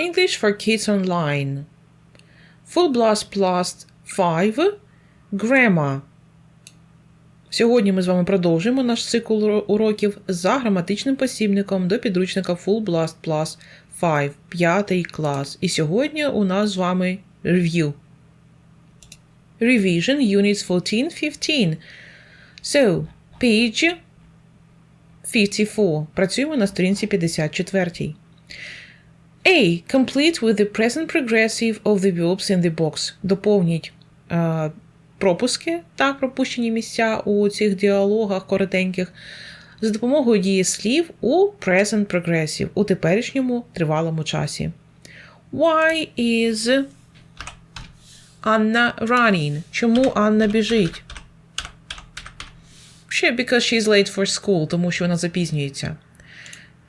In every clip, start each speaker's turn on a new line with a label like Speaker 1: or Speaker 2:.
Speaker 1: English for Kids Online. Full Blast Plus 5 Grammar. Сьогодні ми з вами продовжуємо наш цикл уроків за граматичним посібником до підручника Full Blast Plus 5, 5 клас. І сьогодні у нас з вами review. Revision Units 14-15. So, page 54. Працюємо на сторінці 54. A. Complete with the present progressive of the verbs in the box. Доповніть е, пропуски, так, пропущені місця у цих діалогах коротеньких за допомогою дієслів у present progressive, у теперішньому тривалому часі. Why is Anna running? Чому Анна біжить? Ще because she's late for school, тому що вона запізнюється.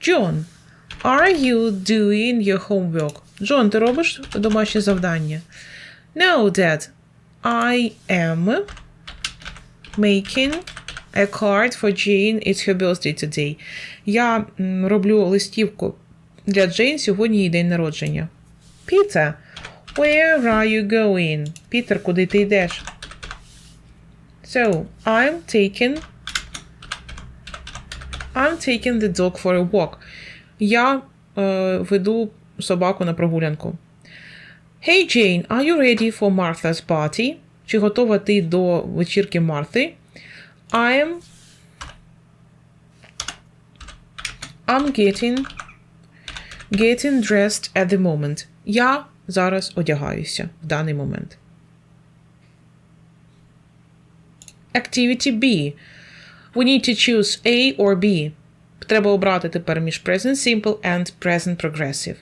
Speaker 1: John, are you doing your homework? Джон, ти робиш домашнє завдання? No, Dad. I am making a card for Jane. It's her birthday today. Я роблю листівку для Джейн, сьогодні її день народження. Peter, where are you going? Пітер, куди ти йдеш? So, I'm taking I'm taking the dog for a walk. Я е, веду собаку на прогулянку. Hey Jane, are you ready for Martha's party? Чи готова ти до вечірки Марти? I'm I'm getting getting dressed at the moment. Я зараз одягаюся в даний момент. Activity B. We need to choose A or B. Треба обрати тепер між present simple and present progressive.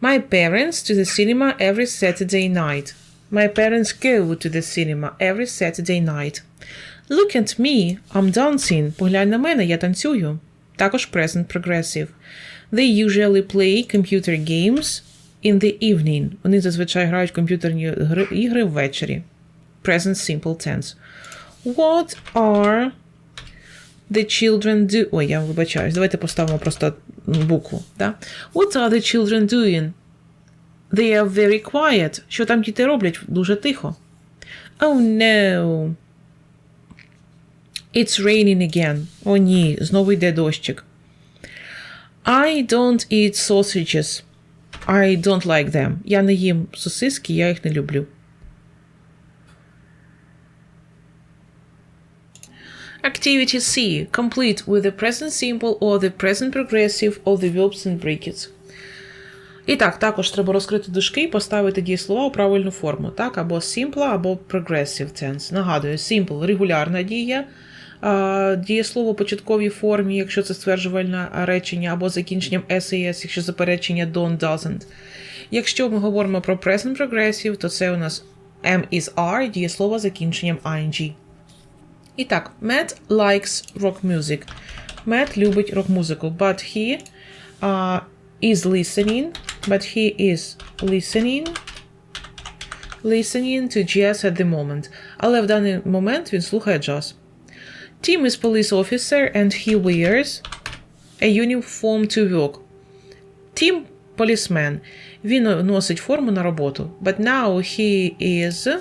Speaker 1: My parents to the cinema every Saturday night. My parents go to the cinema every Saturday night. Look at me, I'm dancing. Поглянь на мене, я танцюю. Також present progressive. They usually play computer games in the evening. Вони зазвичай грають в комп'ютерні гри- ігри ввечері. Present simple tense. What are the children do... Ой, я вибачаюсь. Давайте поставимо просто букву. Да? What are the children doing? They are very quiet. Що там діти роблять? Дуже тихо. Oh no. It's raining again. О ні, знову йде дощик. I don't eat sausages. I don't like them. Я не їм сосиски, я їх не люблю. Activity C. Complete with the present simple or the present progressive of the verbs in brackets. І так, також треба розкрити дужки і поставити дієслова у правильну форму. Так, або simple, або progressive tense. Нагадую, simple регулярна дія, дієслово у початковій формі, якщо це стверджувальне речення, або закінченням S, якщо заперечення don't, doesn't. Якщо ми говоримо про present progressive, то це у нас M is R, дієслово закінченням ing. І так, Matt likes rock music. Matt любить рок-музику, but he uh, is listening, but he is listening listening to jazz at the moment. Але в даний момент він слухає джаз. Tim is police officer and he wears a uniform to work. Tim – полісмен. Він носить форму на роботу. But now he is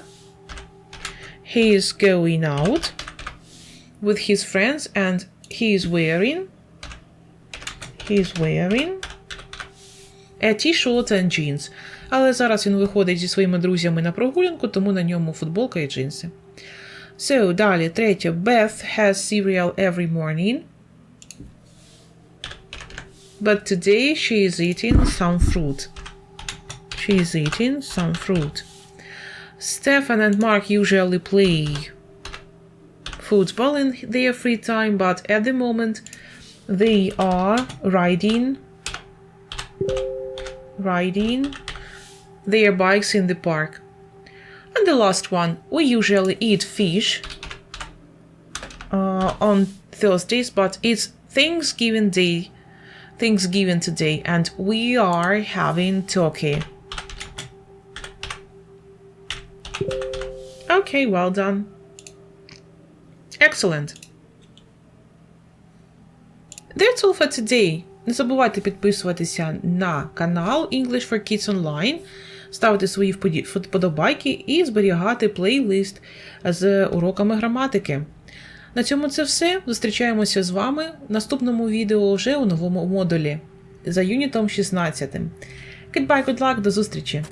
Speaker 1: he is going out with his friends and he is wearing he is wearing a t-shirt and jeans. Але зараз він виходить зі своїми друзями на прогулянку, тому на ньому футболка і джинси. So, далі, третє. Beth has cereal every morning. But today she is eating some fruit. She is eating some fruit. Stefan and Mark usually play football in their free time, but at the moment they are riding riding their bikes in the park. And the last one, we usually eat fish uh, on Thursdays, but it's Thanksgiving Day, Thanksgiving today, and we are having turkey. Okay, well done. Excellent. That's all for today. Не забувайте підписуватися на канал English for Kids Online, ставити свої вподобайки і зберігати плейлист з уроками граматики. На цьому це все. Зустрічаємося з вами в наступному відео вже у новому модулі за юнітом 16. Goodbye, good luck, до зустрічі!